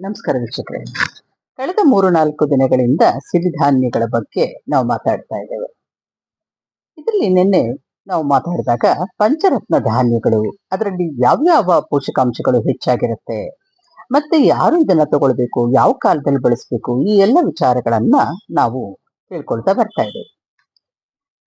ನಮಸ್ಕಾರ ವೀಕ್ಷಕರೇ. ಕಳೆದ ಮೂರು ನಾಲ್ಕು ದಿನಗಳಿಂದ ಸಿರಿಧಾನ್ಯಗಳ ಬಗ್ಗೆ ನಾವು ಮಾತಾಡ್ತಾ ಇದ್ದೇವೆ. ಇದರಲ್ಲಿ ನಿನ್ನೆ ನಾವು ಮಾತಾಡಿದಾಗ ಪಂಚರತ್ನ ಧಾನ್ಯಗಳು, ಅದರಲ್ಲಿ ಯಾವ್ಯಾವ ಪೋಷಕಾಂಶಗಳು ಹೆಚ್ಚಾಗಿರುತ್ತೆ, ಮತ್ತೆ ಯಾರು ಇದನ್ನ ತಗೊಳ್ಬೇಕು, ಯಾವ ಕಾಲದಲ್ಲಿ ಬಳಸಬೇಕು, ಈ ಎಲ್ಲ ವಿಚಾರಗಳನ್ನ ನಾವು ತಿಳ್ಕೊಳ್ತಾ ಬರ್ತಾ ಇದ್ದೇವೆ.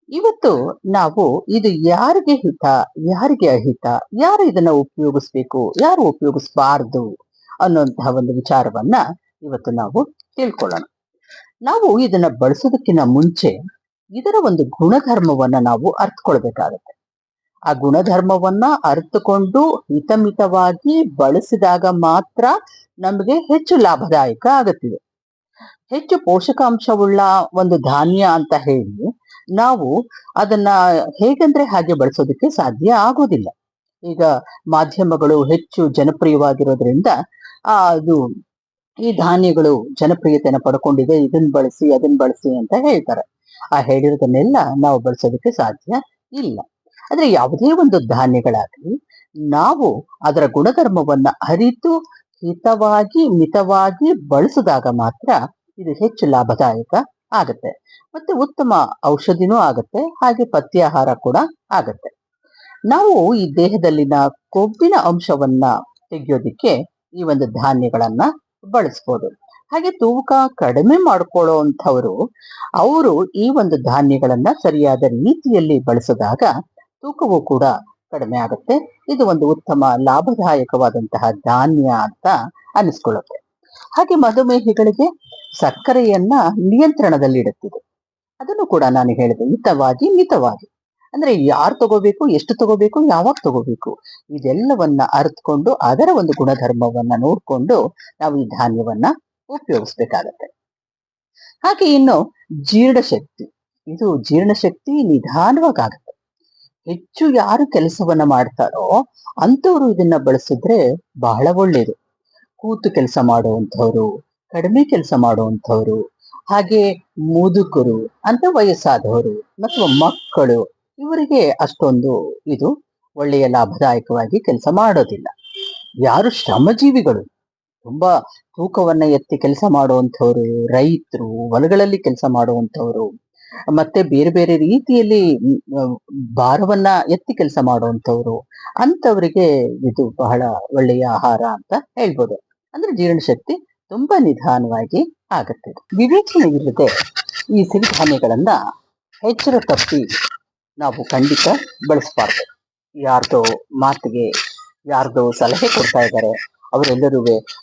ಇವತ್ತು ನಾವು ಇದು ಯಾರಿಗೆ ಹಿತ, ಯಾರಿಗೆ ಅಹಿತ, ಯಾರು ಇದನ್ನ ಉಪಯೋಗಿಸ್ಬೇಕು, ಯಾರು ಉಪಯೋಗಿಸಬಾರ್ದು ಅನ್ನುವಂತಹ ಒಂದು ವಿಚಾರವನ್ನ ಇವತ್ತು ನಾವು ತಿಳ್ಕೊಳ್ಳೋಣ. ನಾವು ಇದನ್ನ ಬಳಸೋದಕ್ಕಿಂತ ಮುಂಚೆ ಇದರ ಒಂದು ಗುಣಧರ್ಮವನ್ನ ನಾವು ಅರ್ಥಕೊಳ್ಬೇಕಾಗತ್ತೆ ಆ ಗುಣಧರ್ಮವನ್ನ ಅರ್ಥಕೊಂಡು ಹಿತಮಿತವಾಗಿ ಬಳಸಿದಾಗ ಮಾತ್ರ ನಮಗೆ ಹೆಚ್ಚು ಲಾಭದಾಯಕ ಆಗುತ್ತಿದೆ. ಹೆಚ್ಚು ಪೋಷಕಾಂಶವುಳ್ಳ ಒಂದು ಧಾನ್ಯ ಅಂತ ಹೇಳಿ ನಾವು ಅದನ್ನ ಹೇಗಂದ್ರೆ ಹಾಗೆ ಬಳಸೋದಕ್ಕೆ ಸಾಧ್ಯ ಆಗೋದಿಲ್ಲ. ಈಗ ಮಾಧ್ಯಮಗಳು ಹೆಚ್ಚು ಜನಪ್ರಿಯವಾಗಿರೋದ್ರಿಂದ, ಆ, ಅದು ಈ ಧಾನ್ಯಗಳು ಜನಪ್ರಿಯತೆಯನ್ನು ಪಡ್ಕೊಂಡಿದೆ ಇದನ್ನ ಬಳಸಿ ಅದನ್ನ ಬಳಸಿ ಅಂತ ಹೇಳ್ತಾರೆ. ಆ ಹೇಳಿರೋದನ್ನೆಲ್ಲ ನಾವು ಬಳಸೋದಕ್ಕೆ ಸಾಧ್ಯ ಇಲ್ಲ. ಆದ್ರೆ ಯಾವುದೇ ಒಂದು ಧಾನ್ಯಗಳಾಗಲಿ, ನಾವು ಅದರ ಗುಣಧರ್ಮವನ್ನ ಅರಿತು, ಹಿತವಾಗಿ, ಮಿತವಾಗಿ ಬಳಸಿದಾಗ ಮಾತ್ರ ಇದು ಹೆಚ್ಚು ಲಾಭದಾಯಕ ಆಗತ್ತೆ. ಮತ್ತೆ ಉತ್ತಮ ಔಷಧಿನೂ ಆಗತ್ತೆ, ಹಾಗೆ ಪಥ್ಯಾಹಾರ ಕೂಡ ಆಗತ್ತೆ. ನಾವು ಈ ದೇಹದಲ್ಲಿನ ಕೊಬ್ಬಿನ ಅಂಶವನ್ನ ತೆಗೆಯೋದಿಕ್ಕೆ ಈ ಒಂದು ಧಾನ್ಯಗಳನ್ನ ಬಳಸ್ಬೋದು. ಹಾಗೆ ತೂಕ ಕಡಿಮೆ ಮಾಡ್ಕೊಳ್ಳೋ ಅಂಥವ್ರು ಅವರು ಈ ಒಂದು ಧಾನ್ಯಗಳನ್ನ ಸರಿಯಾದ ರೀತಿಯಲ್ಲಿ ಬಳಸಿದಾಗ ತೂಕವು ಕೂಡ ಕಡಿಮೆ ಆಗುತ್ತೆ. ಇದು ಒಂದು ಉತ್ತಮ ಲಾಭದಾಯಕವಾದಂತಹ ಧಾನ್ಯ ಅಂತ ಅನಿಸ್ಕೊಳ್ಳುತ್ತೆ. ಹಾಗೆ ಮಧುಮೇಹಿಗಳಿಗೆ ಸಕ್ಕರೆಯನ್ನ ನಿಯಂತ್ರಣದಲ್ಲಿ ಇಡುತ್ತಿದೆ ಅದನ್ನು ಕೂಡ ನಾನು ಹೇಳಿದೆ ಮಿತವಾಗಿ ಮಿತವಾಗಿ. ಅಂದ್ರೆ ಯಾರು ತಗೋಬೇಕು, ಎಷ್ಟು ತಗೋಬೇಕು, ಯಾವಾಗ ತಗೋಬೇಕು, ಇದೆಲ್ಲವನ್ನ ಅರ್ತ್ಕೊಂಡು ಅದರ ಒಂದು ಗುಣಧರ್ಮವನ್ನ ನೋಡ್ಕೊಂಡು ನಾವು ಈ ಧಾನ್ಯವನ್ನ ಉಪಯೋಗಿಸ್ಬೇಕಾಗತ್ತೆ. ಹಾಗೆ ಇನ್ನು ಜೀರ್ಣಶಕ್ತಿ. ಇದು ಜೀರ್ಣಶಕ್ತಿ ನಿಧಾನವಾಗತ್ತೆ ಹೆಚ್ಚು ಯಾರು ಕೆಲಸವನ್ನ ಮಾಡ್ತಾರೋ ಅಂಥವ್ರು ಇದನ್ನ ಬಳಸಿದ್ರೆ ಬಹಳ ಒಳ್ಳೇದು. ಕೂತು ಕೆಲಸ ಮಾಡುವಂಥವ್ರು, ಕಡಿಮೆ ಕೆಲಸ ಮಾಡುವಂಥವ್ರು, ಹಾಗೆ ಮುದುಕರು ಅಂತ ವಯಸ್ಸಾದವರು ಮತ್ತು ಮಕ್ಕಳು ಇವರಿಗೆ ಅಷ್ಟೊಂದು ಇದು ಒಳ್ಳೆಯ ಲಾಭದಾಯಕವಾಗಿ ಕೆಲಸ ಮಾಡೋದಿಲ್ಲ. ಯಾರು ಶ್ರಮಜೀವಿಗಳು. ತುಂಬಾ ತೂಕವನ್ನ ಎತ್ತಿ ಕೆಲಸ ಮಾಡುವಂಥವ್ರು, ರೈತರು, ಹೊಲಗಳಲ್ಲಿ ಕೆಲಸ ಮಾಡುವಂಥವ್ರು, ಮತ್ತೆ ಬೇರೆ ಬೇರೆ ರೀತಿಯಲ್ಲಿ ಭಾರವನ್ನ ಎತ್ತಿ ಕೆಲಸ ಮಾಡುವಂಥವ್ರು ಅಂತವರಿಗೆ ಇದು ಬಹಳ ಒಳ್ಳೆಯ ಆಹಾರ ಅಂತ ಹೇಳ್ಬೋದು. ಅಂದ್ರೆ ಜೀರ್ಣಶಕ್ತಿ ತುಂಬಾ ನಿಧಾನವಾಗಿ ಆಗುತ್ತೆ. ವಿವೇಚನೆ ಇಲ್ಲದೆ ಈ ಸಿರಿಧಾನ್ಯಗಳನ್ನ ಹೆಚ್ಚರ ತಪ್ಪಿ ನಾವು ಖಂಡಿತ ಬಳಸಬಾರ್ದು. ಯಾರ್ದೋ ಮಾತಿಗೆ ಯಾರ್ದೋ ಸಲಹೆ ಕೊಡ್ತಾ ಇದ್ದಾರೆ, ಅವರೆಲ್ಲರೂ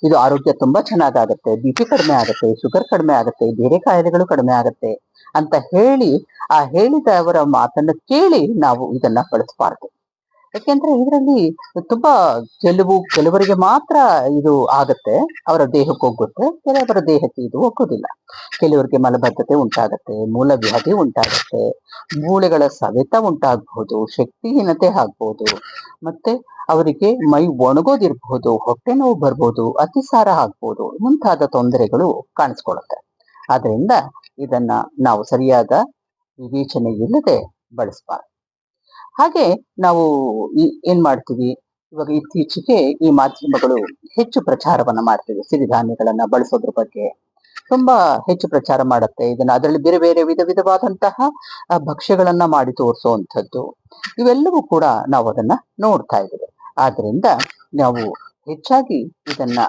ಇದು ಆರೋಗ್ಯ ತುಂಬಾ ಚೆನ್ನಾಗಾಗತ್ತೆ, ಬಿ ಪಿ ಕಡಿಮೆ ಆಗುತ್ತೆ, ಶುಗರ್ ಕಡಿಮೆ ಆಗುತ್ತೆ, ಬೇರೆ ಕಾಯಿಲೆಗಳು ಕಡಿಮೆ ಆಗುತ್ತೆ ಅಂತ ಹೇಳಿ, ಆ ಹೇಳಿದವರ ಮಾತನ್ನು ಕೇಳಿ ನಾವು ಇದನ್ನ ಬಳಸಬಾರ್ದು. ಯಾಕೆಂದ್ರೆ ಇದರಲ್ಲಿ ತುಂಬಾ ಕೆಲವು ಕೆಲವರಿಗೆ ಮಾತ್ರ ಇದು ಆಗತ್ತೆ. ಅವರ ದೇಹಕ್ಕೆ ಹೋಗುತ್ತೆ. ಕೆಲವರ ದೇಹಕ್ಕೆ ಇದು ಹೋಗೋದಿಲ್ಲ. ಕೆಲವರಿಗೆ ಮಲಬದ್ಧತೆ ಉಂಟಾಗತ್ತೆ, ಮೂಲವ್ಯಾಧಿ ಉಂಟಾಗತ್ತೆ, ಮೂಳೆಗಳ ಸವೆತ ಉಂಟಾಗಬಹುದು ಶಕ್ತಿಹೀನತೆ ಆಗ್ಬಹುದು ಮತ್ತೆ ಅವರಿಗೆ ಮೈ ಒಣಗೋದಿರ್ಬಹುದು ಹೊಟ್ಟೆ ನೋವು ಬರ್ಬೋದು, ಅತಿಸಾರ ಆಗ್ಬೋದು, ಮುಂತಾದ ತೊಂದರೆಗಳು ಕಾಣಿಸ್ಕೊಳ್ಳುತ್ತೆ. ಆದ್ರಿಂದ ಇದನ್ನ ನಾವು ಸರಿಯಾದ ವಿವೇಚನೆ ಇಲ್ಲದೆ ಬಳಸಬಾರ್ದು. ಹಾಗೆ ನಾವು ಏನ್ ಮಾಡ್ತೀವಿ? ಇವಾಗ ಇತ್ತೀಚೆಗೆ ಈ ಮಾಧ್ಯಮಗಳು ಹೆಚ್ಚು ಪ್ರಚಾರವನ್ನ ಮಾಡ್ತೀವಿ ಸಿರಿಧಾನ್ಯಗಳನ್ನ ಬಳಸೋದ್ರ ಬಗ್ಗೆ. ತುಂಬಾ ಹೆಚ್ಚು ಪ್ರಚಾರ ಮಾಡುತ್ತೆ. ಇದನ್ನ ಅದರಲ್ಲಿ ಬೇರೆ ಬೇರೆ ವಿಧ ವಿಧವಾದಂತಹ ಭಕ್ಷ್ಯಗಳನ್ನ ಮಾಡಿ ತೋರಿಸುವಂಥದ್ದು. ಇವೆಲ್ಲವೂ ಕೂಡ ನಾವು ಅದನ್ನ ನೋಡ್ತಾ ಇದ್ದೇವೆ. ಆದ್ರಿಂದ ನಾವು ಹೆಚ್ಚಾಗಿ ಇದನ್ನ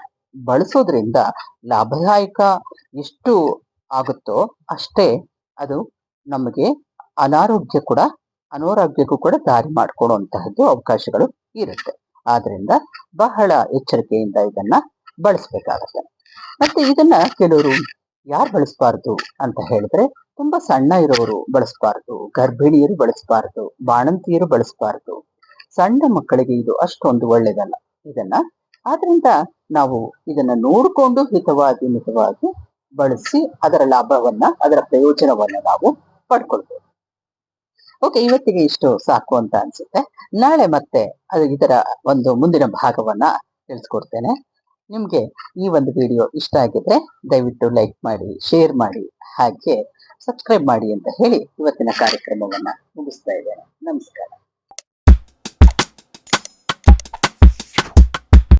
ಬಳಸೋದ್ರಿಂದ ಲಾಭದಾಯಕ ಎಷ್ಟು ಆಗುತ್ತೋ ಅಷ್ಟೇ ಅದು ನಮಗೆ ಅನಾರೋಗ್ಯ ಕೂಡ ಅನಾರೋಗ್ಯಕ್ಕೂ ಕೂಡ ದಾರಿ ಮಾಡಿಕೊಡುವಂತಹದ್ದು ಅವಕಾಶಗಳು ಇರುತ್ತೆ. ಆದ್ರಿಂದ ಬಹಳ ಎಚ್ಚರಿಕೆಯಿಂದ ಇದನ್ನ ಬಳಸ್ಬೇಕಾಗತ್ತೆ. ಮತ್ತೆ ಇದನ್ನ ಕೆಲವರು ಯಾರು ಬಳಸಬಾರ್ದು ಅಂತ ಹೇಳಿದ್ರೆ ತುಂಬಾ ಸಣ್ಣ ಇರೋರು ಬಳಸಬಾರ್ದು, ಗರ್ಭಿಣಿಯರು ಬಳಸಬಾರ್ದು, ಬಾಣಂತಿಯರು ಬಳಸಬಾರ್ದು, ಸಣ್ಣ ಮಕ್ಕಳಿಗೆ ಇದು ಅಷ್ಟೊಂದು ಒಳ್ಳೇದಲ್ಲ. ಇದನ್ನ ಆದ್ರಿಂದ ನಾವು ಇದನ್ನ ನೋಡಿಕೊಂಡು ಹಿತವಾಗಿ ಮಿತವಾಗಿ ಬಳಸಿ ಅದರ ಲಾಭವನ್ನ, ಅದರ ಪ್ರಯೋಜನವನ್ನ ನಾವು ಪಡ್ಕೊಳ್ಬೇಕು. ಓಕೆ ಇವತ್ತಿಗೆ ಇಷ್ಟು ಸಾಕು ಅಂತ ಅನ್ಸುತ್ತೆ. ನಾಳೆ ಮತ್ತೆ ಅದು ಇದರ ಒಂದು ಮುಂದಿನ ಭಾಗವನ್ನ ತಿಳಿಸ್ಕೊಡ್ತೇನೆ. ನಿಮ್ಗೆ ಈ ಒಂದು ವಿಡಿಯೋ ಇಷ್ಟ ಆಗಿದ್ರೆ ದಯವಿಟ್ಟು ಲೈಕ್ ಮಾಡಿ ಶೇರ್ ಮಾಡಿ, ಹಾಗೆ ಸಬ್ಸ್ಕ್ರೈಬ್ ಮಾಡಿ ಅಂತ ಹೇಳಿ ಇವತ್ತಿನ ಕಾರ್ಯಕ್ರಮವನ್ನ ಮುಗಿಸ್ತಾ ಇದ್ದೇನೆ. ನಮಸ್ಕಾರ.